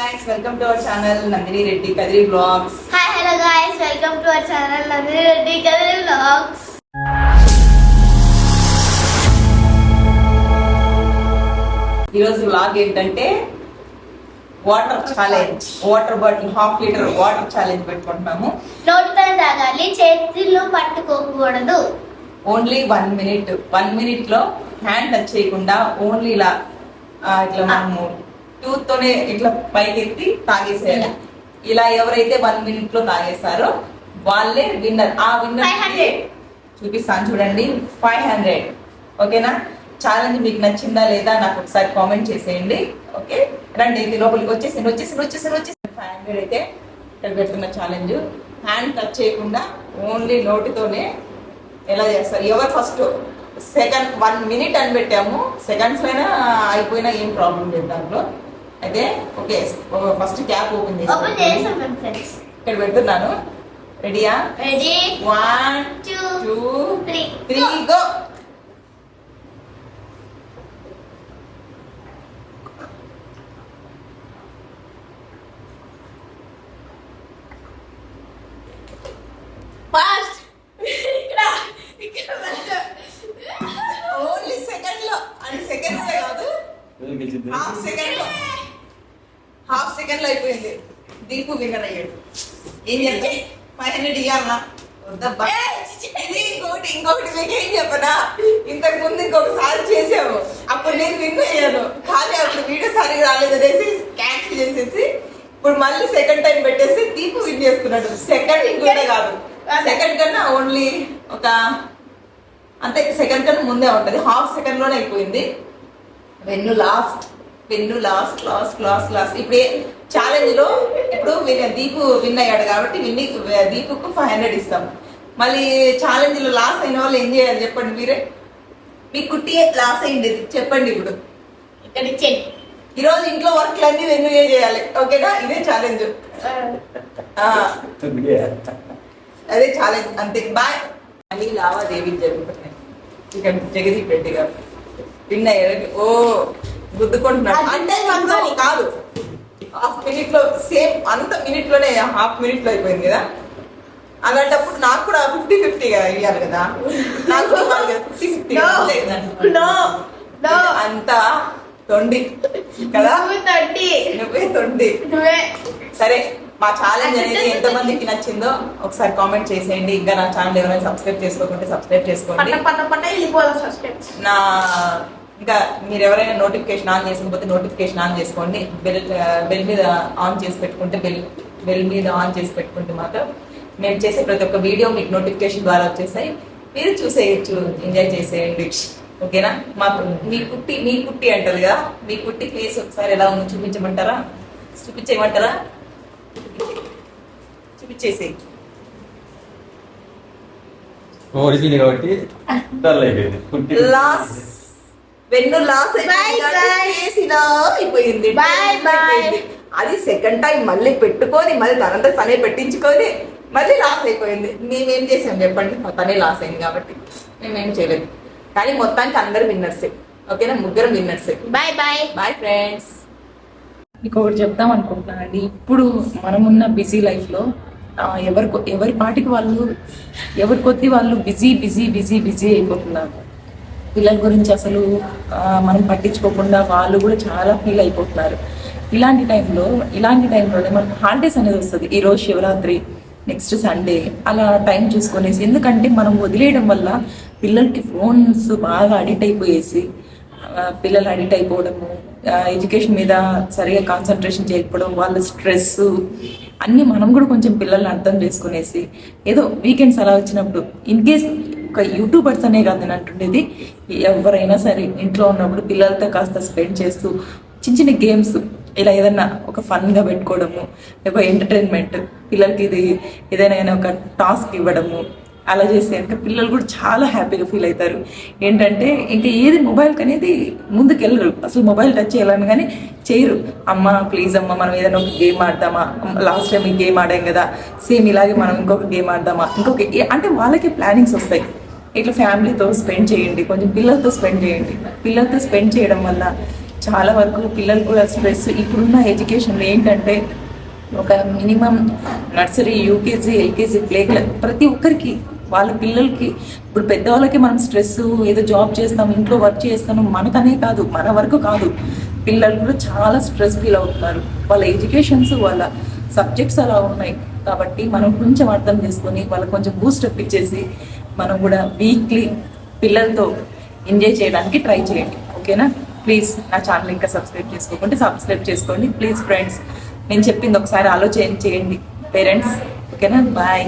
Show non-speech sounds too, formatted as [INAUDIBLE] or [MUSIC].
guys, welcome to our channel Nandini Reddy Kadiri Vlogs. Hi hello guys welcome to our channel Nandini Reddy Kadiri vlogs ఈరోజు vlog ఏంటంటే water challenge water bottle half litre water challenge పెట్టుకుంటున్నాము నోటితో తాగాలి చేతిలో పట్టుకోకూడదు. Only one minute one మినిట్లో hand touch చేయకుండా only ఇలా ఇట్లా మనము టూత్ తోనే ఇట్లా పైకెత్తి తాగేసేయాలి. ఇలా ఎవరైతే వన్ మినిట్లో తాగేస్తారో వాళ్ళే విన్నర్ ఆ విన్నర్ 500. చూపిస్తాను చూడండి. ఫైవ్ హండ్రెడ్ ఓకేనా? ఛాలెంజ్ మీకు నచ్చిందా లేదా నాకు ఒకసారి కామెంట్ చేసేయండి. ఓకే? రండి ఇది లోపలికి వచ్చేసి వచ్చేసి వచ్చేసి వచ్చేసి ఫైవ్ హండ్రెడ్ అయితే ఇక్కడ పెడుతున్న ఛాలెంజ్ హ్యాండ్ టచ్ చేయకుండా ఓన్లీ నోటితోనే ఎలా చేస్తారు? ఎవరు ఫస్ట్ సెకండ్ వన్ మినిట్ అని పెట్టాము. సెకండ్స్ అయినా అయిపోయినా ఏం ప్రాబ్లం లేదు దాంట్లో. అయితే okay first cap open open చేసి ఇక్కడ పెడుతున్నాను. రెడీయా ready one two two three three go only సెకండ్లో. అండ్ సెకండ్స్ కాదు. హాఫ్ సెకండ్లో. హాఫ్ సెకండ్లో అయిపోయింది. దీపు విన్నర్ అయ్యాడు. ఏం చెప్పి ఫైవ్ హండ్రెడ్ వద్దబ్బా. ఇది ఇంకొకటి ఇంకొకటి మీకు ఏం చెప్పనా? ఇంతకు ముందు ఇంకొకసారి చేసాము అప్పుడు నేను విన్ అయ్యాను. కానీ అప్పుడు వీడియో సరిగా రాలేదు. అనేసి క్యాన్సిల్ చేసేసి ఇప్పుడు మళ్ళీ సెకండ్ టైం పెట్టేసి దీపు విన్ చేసుకున్నాడు. సెకండ్ కూడా కాదు. సెకండ్ కన్నా ఓన్లీ ఒక అంతే సెకండ్ కన్నా ముందే ఉంటది. హాఫ్ సెకండ్లోనే అయిపోయింది. వెన్ను లాస్ట్ వెన్ను లాస్ట్ లాస్ట్ లాస్ట్ లాస్ట్. ఇప్పుడు ఛాలెంజ్లో ఇప్పుడు దీపు విన్ అయ్యాడు కాబట్టి విన్ని దీపుకు ఫైవ్ హండ్రెడ్ ఇస్తాం. మళ్ళీ ఛాలెంజ్లో లాస్ అయిన వాళ్ళు ఏం చేయాలి చెప్పండి మీరే? మీ కుట్టి లాస్ అయింది చెప్పండి ఇప్పుడు. ఇక్కడ ఇచ్చేయండి ఈ రోజు ఇంట్లో వర్క్లు అన్ని వెన్నుయే చేయాలి? ఓకేనా? ఇదే ఛాలెంజ్ అదే ఛాలెంజ్ అంతే. బాయ్ అని లావాదేవీ జరుగుతున్నాయి. ఇక జగదీప్ రెడ్డి గారు. విన్ అయ్యారు. ఓ. గుద్దుకుంటున్నాడు. అంటే కాదు. హాఫ్ మినిట్లో సేమ్ అంత మినిట్లోనే హాఫ్ మినిట్లో అయిపోయింది కదా? అలాంటప్పుడు నాకు కూడా ఫిఫ్టీ ఫిఫ్టీగా ఇవ్వాలి కదా? నాకు ఫిఫ్టీ ఫిఫ్టీ. అంతా తొండి కదా? నువ్వు థర్టీ నువ్వే తొండి. నువ్వే. సరే మా ఛాలెంజ్ అనేది ఎంతమందికి నచ్చిందో ఒకసారి కామెంట్ చేసేయండి. ఇంకా నా ఛానల్ ఎవరైనా సబ్స్క్రైబ్ చేసుకోకుంటే సబ్స్క్రైబ్ చేసుకోండి. నా ఇంకా మీరు ఎవరైనా నోటిఫికేషన్ ఆన్ చేసుకోకపోతే నోటిఫికేషన్ ఆన్ చేసుకోండి బెల్ బెల్ మీద ఆన్ చేసి పెట్టుకుంటే బెల్ బెల్ మీద ఆన్ చేసి పెట్టుకుంటే మాత్రం మేము చేసే ప్రతి ఒక్క వీడియో మీకు నోటిఫికేషన్ ద్వారా వచ్చేసాయి మీరు చూసేయచ్చు ఎంజాయ్ చేసేయండి ఓకేనా మాకు మీ కుట్టి మీ కుట్టి అంటారు కదా? మీ కుట్టి ఫేస్ ఒకసారి ఎలా ఉందో చూపించమంటారా? చూపించేయమంటారా? చూపించేసేయి. ఓడిపోయింది కాబట్టి [LAUGHS] డల్ అయిపోయింది. కుట్టి లాస్ వెన్ను లాస్ అయిపోయింది. అయిపోయింది. అది సెకండ్ టైం మళ్ళీ పెట్టుకొని మళ్ళీ తనంతా తనే పెట్టించుకొని మళ్ళీ లాస్ అయిపోయింది. మేమేం చేసాం చెప్పండి? తనే లాస్ అయింది కాబట్టి. మేమేం చేయలేదు. కానీ మొత్తానికి అందరు విన్నర్సే ఓకేనా? ముగ్గురు విన్నర్సే బాయ్ బాయ్ బాయ్ ఫ్రెండ్స్ మీకు ఒకటి చెప్దాం అనుకుంటున్నానండి ఇప్పుడు మనమున్న బిజీ లైఫ్లో ఎవరి ఎవరి పాటికి వాళ్ళు ఎవరి కొద్ది వాళ్ళు బిజీ బిజీ బిజీ బిజీ అయిపోతున్నారు. పిల్లల గురించి అసలు మనం పట్టించుకోకుండా వాళ్ళు కూడా చాలా ఫీల్ అయిపోతున్నారు. ఇలాంటి టైంలో ఇలాంటి టైంలోనే మనకు హాలిడేస్ అనేది వస్తుంది. ఈ రోజు శివరాత్రి నెక్స్ట్ సండే అలా టైం చూసుకునేసి ఎందుకంటే మనం వదిలేయడం వల్ల పిల్లలకి ఫోన్స్ బాగా అడిక్ట్ అయిపోయేసి పిల్లలు అడిక్ట్ అయిపోవడము ఎడ్యుకేషన్ మీద సరిగా కాన్సన్ట్రేషన్ చేయకపోవడం వాళ్ళ స్ట్రెస్ అన్నీ మనం కూడా కొంచెం పిల్లల్ని అర్థం చేసుకునేసి ఏదో వీకెండ్స్ అలా వచ్చినప్పుడు ఇన్ కేస్ ఒక యూట్యూబర్స్ అనే కాదు నేను అంటుండేది. ఎవరైనా సరే ఇంట్లో ఉన్నప్పుడు పిల్లలతో కాస్త స్పెండ్ చేస్తూ చిన్న చిన్న గేమ్స్ ఇలా ఏదన్నా ఒక ఫన్గా పెట్టుకోవడము లేకపోతే ఎంటర్టైన్మెంట్ పిల్లలకి ఇది ఏదైనా ఒక టాస్క్ ఇవ్వడము అలా చేస్తే అంటే పిల్లలు కూడా చాలా హ్యాపీగా ఫీల్ అవుతారు. ఏంటంటే ఇంకా ఏది మొబైల్కి అనేది ముందుకు వెళ్ళరు అసలు మొబైల్ టచ్ చేయాలని కానీ చేయరు. అమ్మ ప్లీజ్ అమ్మ మనం ఏదైనా ఒక గేమ్ ఆడదామా? లాస్ట్ టైం ఈ గేమ్ ఆడాం కదా. సేమ్ ఇలాగే మనం ఇంకొక గేమ్ ఆడదామా? ఇంకొక అంటే వాళ్ళకి ప్లానింగ్స్ వస్తాయి. ఇట్లా ఫ్యామిలీతో స్పెండ్ చేయండి కొంచెం పిల్లలతో స్పెండ్ చేయండి. పిల్లలతో స్పెండ్ చేయడం వల్ల చాలా వరకు పిల్లలు కూడా స్ట్రెస్ ఇప్పుడున్న ఎడ్యుకేషన్లో ఏంటంటే ఒక minimum nursery UKG LKG play ప్రతి ఒక్కరికి వాళ్ళ పిల్లలకి ఇప్పుడు పెద్దవాళ్ళకి మనం స్ట్రెస్ ఏదో జాబ్ చేస్తాం ఇంట్లో వర్క్ చేస్తాం మనకనే కాదు మన వరకు కాదు. పిల్లలు కూడా చాలా స్ట్రెస్ ఫీల్ అవుతున్నారు వాళ్ళ ఎడ్యుకేషన్స్ వాళ్ళ సబ్జెక్ట్స్ అలా ఉన్నాయి. కాబట్టి మనం కొంచెం అర్థం చేసుకొని వాళ్ళకి కొంచెం బూస్ట్ అప్ ఇచ్చేసి మనం కూడా వీక్లీ పిల్లలతో ఎంజాయ్ చేయడానికి ట్రై చేయండి. ఓకేనా ప్లీజ్ నా ఛానల్ ఇంకా సబ్స్క్రైబ్ చేసుకోకుంటే సబ్స్క్రైబ్ చేసుకోండి. ప్లీజ్ ఫ్రెండ్స్ నేను చెప్పింది ఒకసారి ఆలోచన చేయండి. పేరెంట్స్ ఓకేనా బాయ్